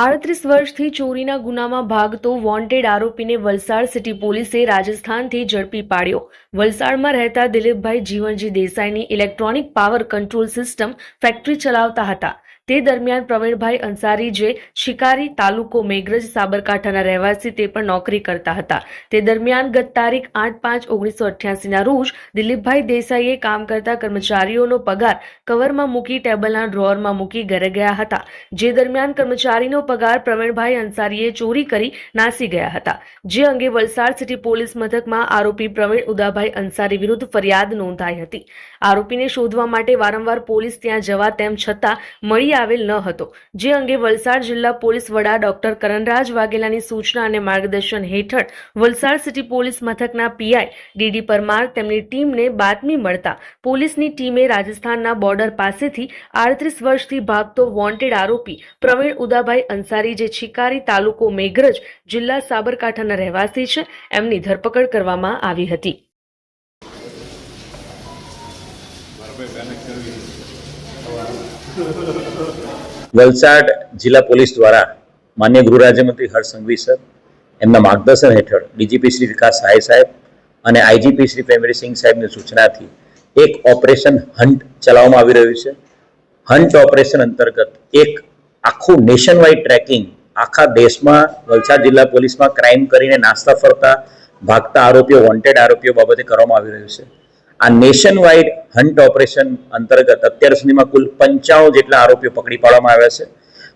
આડત્રીસ વર્ષથી ચોરીના ગુનામાં ભાગતો વોન્ટેડ આરોપીને વલસાડ સિટી પોલીસે રાજસ્થાનથી ઝડપી પાડ્યો. વલસાડમાં રહેતા દિલીપભાઈ Jivanji દેસાઈની electronic power control system factory ચલાવતા હતા. તે દરમિયાન પ્રવીણભાઈ અંસારી જે શિકારી તાલુકો મેઘરજ સાબરકાંઠાના રહેવાસી તે પણ નોકરી કરતા હતા. તે દરમિયાન ગત તારીખ આઠ પાંચ ઓગણીસો અઠ્યાસીના રોજ દિલીપભાઈ દેસાઈએ કામ કરતા કર્મચારીઓનો પગાર કવરમાં મૂકી ટેબલના ડ્રોઅરમાં મૂકી ઘરે ગયા હતા. જે દરમિયાન કર્મચારીનો પગાર પ્રવીણભાઈ અંસારીએ ચોરી કરી નાસી ગયા હતા. જે અંગે વલસાડ સિટી પોલીસ મથકમાં આરોપી પ્રવીણ ઉદાભાઈ અંસારી વિરુદ્ધ ફરિયાદ નોંધાઈ હતી. આરોપીને શોધવા માટે વારંવાર પોલીસ ત્યાં જવા તેમ છતાં મળી આવેલ ન હતો. જે અંગે વલસાડ જિલ્લા પોલીસ વડા ડોક્ટર કરણરાજ વાઘેલાની સૂચના અને માર્ગદર્શન હેઠળ વલસાડ સિટી પોલીસ મથકના પીઆઈ ડીડી પરમાર તેમની ટીમને બાતમી મળતા પોલીસની ટીમે રાજસ્થાનના બોર્ડર પાસેથી આડત્રીસ વર્ષથી ભાગતો વોન્ટેડ આરોપી પ્રવીણ ઉદાભાઈ અંસારી, જે છિકારી તાલુકો મેઘરજ જિલ્લા સાબરકાંઠાના રહેવાસી છે, એમની ધરપકડ કરવામાં આવી હતી. વલસાડ જિલ્લા પોલીસ દ્વારા માન્ય ગૃહ રાજ્યમંત્રી હર્ષ સંઘવી સર, એમના માર્ગદર્શન હેઠળ ડીજીપી શ્રી વિકાસ સહાય સાહેબ અને આઈજીપી શ્રી પ્રેમવીરસિંહ સાહેબની સૂચનાથી એક ઓપરેશન હન્ટ ચલાવવામાં આવી રહ્યું છે. હન્ટ ઓપરેશન અંતર્ગત એક આખું નેશન વાઇડ ટ્રેકિંગ આખા દેશમાં, વલસાડ જિલ્લા પોલીસમાં ક્રાઇમ કરીને નાસ્તા ફરતા, ભાગતા આરોપીઓ વોન્ટેડ આરોપીઓ બાબતે કરવામાં આવી રહ્યું છે. આ નેશન વાઇડ હન્ટ ઓપરેશન અંતર્ગત અત્યાર સુધીમાં કુલ પંચાણું જેટલા આરોપીઓ પકડી પાડવામાં આવ્યા છે.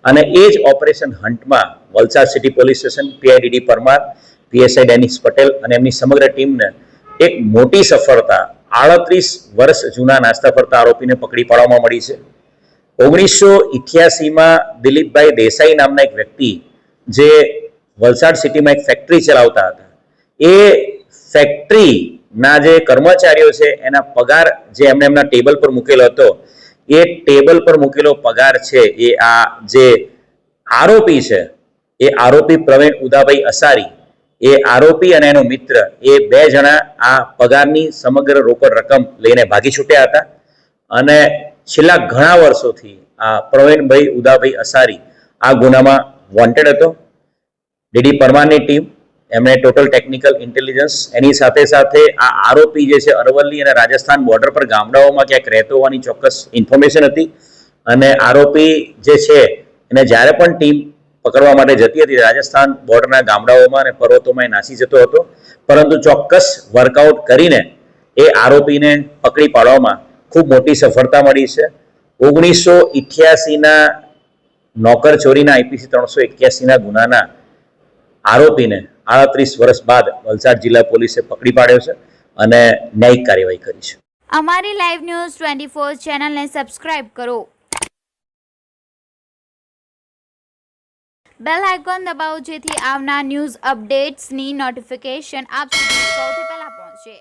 અને એ જ operation હન્ટમાં Valsad city police station PI DD Parmar PSI Dennis Patel અને એમની સમગ્ર ટીમને એક મોટી સફળતા, આડત્રીસ વર્ષ જૂના નાસ્તા ફરતા આરોપીને પકડી પાડવામાં મળી છે. ઓગણીસો ઇઠ્યાસીમાં દિલીપભાઈ દેસાઈ નામના એક વ્યક્તિ જે વલસાડ સિટીમાં એક ફેક્ટરી ચલાવતા હતા. એ ફેક્ટરીના જે કર્મચારીઓ છે, એના પગાર જે એમને એમના ટેબલ પર મૂકેલો હતો, એ ટેબલ પર મૂકેલો પગાર છે, એ આ જે આરોપી છે, એ આરોપી પ્રવીણ ઉદાભાઈ અસારી, એ આરોપી અને એનો મિત્ર, એ બે જણા આ પગારની સમગ્ર રોકડ રકમ લઈને ભાગી છૂટ્યા હતા. અને છેલ્લા ઘણા વર્ષોથી આ પ્રવીણભાઈ ઉદાભાઈ અસારી આ ગુનામાં વોન્ટેડ હતો. ડીડી પરમારની ટીમ એમણે ટોટલ ટેકનિકલ ઇન્ટેલિજન્સ એની સાથે સાથે આ આરોપી જે છે અરવલ્લી અને રાજસ્થાન બોર્ડર પર ગામડાઓમાં ક્યાંક રહેતો હોવાની ચોક્કસ ઇન્ફોર્મેશન હતી. અને આરોપી જે છે, એને જ્યારે પણ ટીમ પકડવા માટે જતી હતી, રાજસ્થાન બોર્ડરના ગામડાઓમાં અને પર્વતોમાં એ નાસી જતો હતો. પરંતુ ચોક્કસ વર્કઆઉટ કરીને એ આરોપીને પકડી પાડવામાં ખૂબ મોટી સફળતા મળી છે. ઓગણીસો ઇઠ્યાસીના નોકર ચોરીના આઈપીસી ત્રણસો એક્યાસીના ગુનાના આરોપીને આડત્રીસ વર્ષ બાદ વલસાડ જિલ્લા પોલીસે પકડી પાડ્યો છે અને ન્યાયિક કાર્યવાહી કરી છે. અમારી લાઈવ ન્યૂઝ ટ્વેન્ટી ફોર ચેનલને સબસ્ક્રાઇબ કરો. બેલ આઇકોન દબાવો જેથી આવનાર ન્યૂઝ અપડેટ્સની નોટિફિકેશન આપ સુધી સૌથી પહેલા પહોંચે.